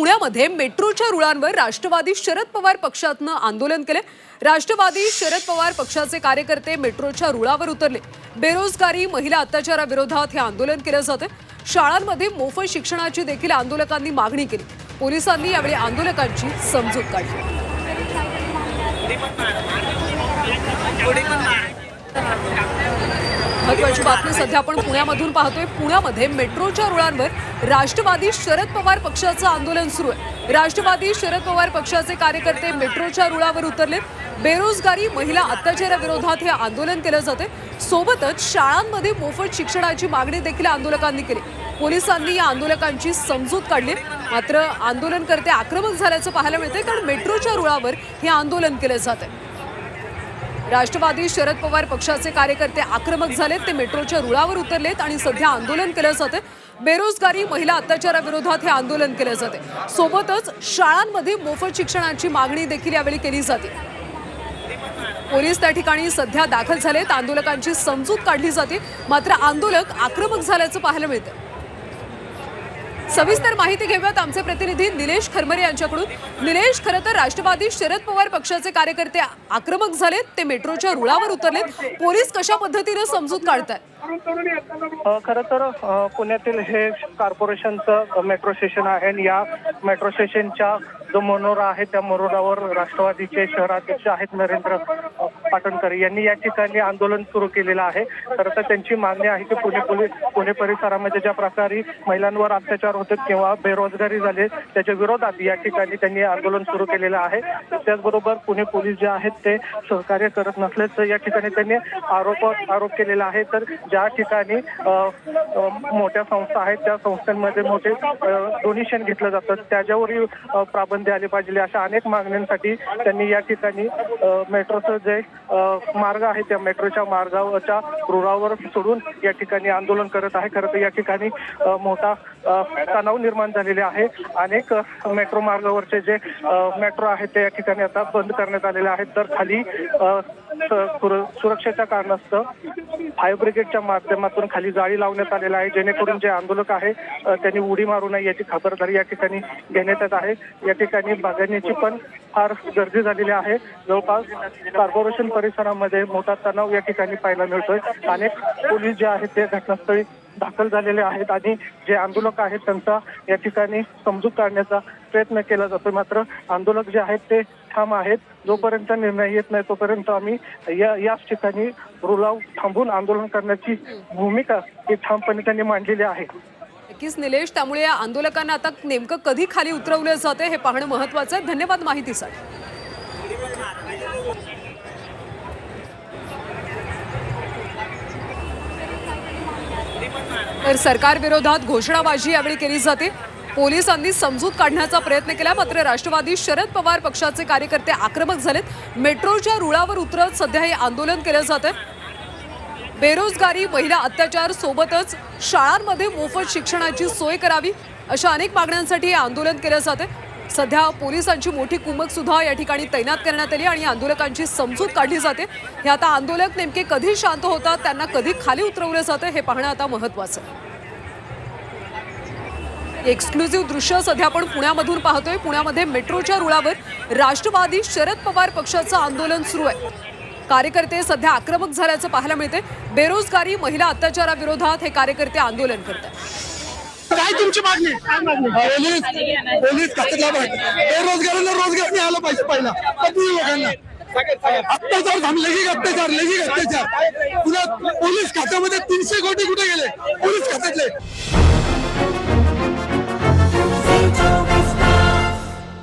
पुण्यामध्ये मेट्रोच्या रुळांवर राष्ट्रवादी शरद पवार पक्षातनं आंदोलन केले. राष्ट्रवादी शरद पवार पक्षाचे कार्यकर्ते मेट्रोच्या रुळावर उतरले. बेरोजगारी महिला अत्याचाराविरोधात हे आंदोलन केलं जातं. शाळांमध्ये मोफत शिक्षणाची देखील आंदोलकांनी मागणी केली. पोलिसांनी यावेळी आंदोलकांची समजूत काढली. महत्वाची बातमी सध्या आपण पुण्यामधून पाहतोय. पुण्यामध्ये मेट्रोच्या रुळांवर राष्ट्रवादी शरद पवार पक्षाचं आंदोलन सुरू आहे. राष्ट्रवादी शरद पवार पक्षाचे कार्यकर्ते मेट्रोच्या रुळावर उतरलेत बेरोजगारी महिला अत्याचाराविरोधात हे आंदोलन केलं जाते सोबतच शाळांमध्ये मोफत शिक्षणाची मागणी देखील आंदोलकांनी केली. पोलिसांनी या आंदोलकांची समजूत काढली. मात्र आंदोलनकर्ते आक्रमक झाल्याचं पाहायला मिळते कारण मेट्रोच्या रुळावर हे आंदोलन केलं जात आहे राष्ट्रवादी शरद पवार पक्षाचे कार्यकर्ते आक्रमक झालेत. ते मेट्रोच्या रुळावर उतरलेत आणि सध्या आंदोलन केलं जाते बेरोजगारी महिला अत्याचाराविरोधात हे आंदोलन केलं जाते सोबतच शाळांमध्ये मोफत शिक्षणाची मागणी देखील यावेळी केली जाते. पोलीस त्या ठिकाणी सध्या दाखल झालेत. आंदोलकांची समजूत काढली जाते. मात्र आंदोलक आक्रमक झाल्याचं पाहायला मिळतं सविस्तर माहिती घेऊयात आमचे प्रतिनिधी निलेश खरमरे यांच्याकडून. निलेश खरं तर राष्ट्रवादी शरद पवार पक्षाचे कार्यकर्ते आक्रमक झालेत ते मेट्रोच्या रुळावर उतरलेत. पोलीस कशा पद्धतीनं समजूत काढतायत? खर खरं तर पुण्यातील हे कॉर्पोरेशनचं मेट्रो स्टेशन आहे आणि या मेट्रो स्टेशनच्या जो मनोरा आहे त्या मनोरावर राष्ट्रवादीचे शहराध्यक्ष आहेत नरेंद्र पाटणकर यांनी या ठिकाणी आंदोलन सुरू केलेलं आहे. तर आता त्यांची मागणी आहे की पुणे पोलीस पुणे परिसरामध्ये ज्या प्रकारे महिलांवर अत्याचार होते किंवा बेरोजगारी झाली त्याच्या विरोधात या ठिकाणी त्यांनी आंदोलन सुरू केलेलं आहे. त्याचबरोबर पुणे पोलीस जे आहेत ते सहकार्य करत नसल्याचं या ठिकाणी त्यांनी आरोप आरोप केलेला आहे. तर ज्या ठिकाणी मोठ्या संस्था आहेत त्या संस्थांमध्ये मोठे डोनेशन घेतलं जातं. त्याच्यावरही प्राबंधी आले पाहिजे अशा अनेक मागण्यांसाठी त्यांनी या ठिकाणी मेट्रोचं जे मार्ग आहे त्या मेट्रोच्या मार्गावरच्या रुळावर सोडून या ठिकाणी आंदोलन करत आहे. खरं तर या ठिकाणी मोठा तणाव निर्माण झालेले आहे. अनेक मेट्रो मार्गावरचे जे मेट्रो आहेत ते या ठिकाणी आता बंद करण्यात आलेले आहेत. तर खाली सुरक्षेच्या कारणास्तव फायर ब्रिगेडच्या माध्यमातून खाली जाळी लावण्यात आलेला आहे. जेणेकरून जे आंदोलक आहे त्यांनी उडी मारू नये याची खबरदारी या ठिकाणी घेण्यात येत आहे. या ठिकाणी बागण्याची पण फार गर्दी झालेली आहे. जवळपास कॉर्पोरेशन परिसरामध्ये मोठा तणाव या ठिकाणी पाहायला मिळतोय. अनेक पोलीस जे आहेत ते घटनास्थळी दाखल झालेले आहेत आणि जे आंदोलक आहेत त्यांचा या ठिकाणी समजूत काढण्याचा प्रयत्न केला जातो. मात्र आंदोलक जे आहेत ते ठाम आहेत. जोपर्यंत निर्णय येत नाही तोपर्यंत आम्ही या याच ठिकाणी रुलाव थांबून आंदोलन करण्याची भूमिका ही ठामपणे त्यांनी मांडलेली आहे. नक्कीच निलेश त्यामुळे या आंदोलकांना आता नेमकं कधी खाली उतरवलं जाते हे पाहणं महत्वाचं आहे. धन्यवाद माहितीसाठी. तर सरकारविरोधात घोषणाबाजी यावेळी केली जाते. पोलिसांनी समजूत काढण्याचा प्रयत्न केला मात्र राष्ट्रवादी शरद पवार पक्षाचे कार्यकर्ते आक्रमक झालेत. मेट्रोच्या रुळावर उतरत सध्या हे आंदोलन केलं जात बेरोजगारी महिला अत्याचार सोबतच शाळांमध्ये मोफत शिक्षणाची सोय करावी अशा अनेक मागण्यांसाठी हे आंदोलन केलं जाते सध्या पोलिसांची मोठी कुमक सुद्धा या ठिकाणी तैनात करण्यात आली आणि आंदोलकांची समजूत काढली जाते. हे आता आंदोलक नेमके कधी शांत होतात त्यांना कधी खाली उतरवलं जातं हे पाहणं आता महत्वाचं आहे. एक्सक्लुझिव्ह दृश्य सध्या आपण पुण्यामधून पाहतोय. पुण्यामध्ये मेट्रोच्या रुळावर राष्ट्रवादी शरद पवार पक्षाचं आंदोलन सुरू आहे. कार्यकर्ते सध्या आक्रमक झाल्याचं पाहायला मिळते बेरोजगारी महिला अत्याचाराविरोधात हे कार्यकर्ते आंदोलन करत आहेत काय तुमची मागणी? पोलीस पोलीस पाहिजे बेरोजगारांना रोजगार मिळाला पाहिजे पहिला. कधी लोकांना. अत्याचार थांबले की अत्याचार लगी अत्याचार. पुन्हा पोलीस खात्यामध्ये तीनशे कोटी कुठे गेले? पोलीस खात्यातले.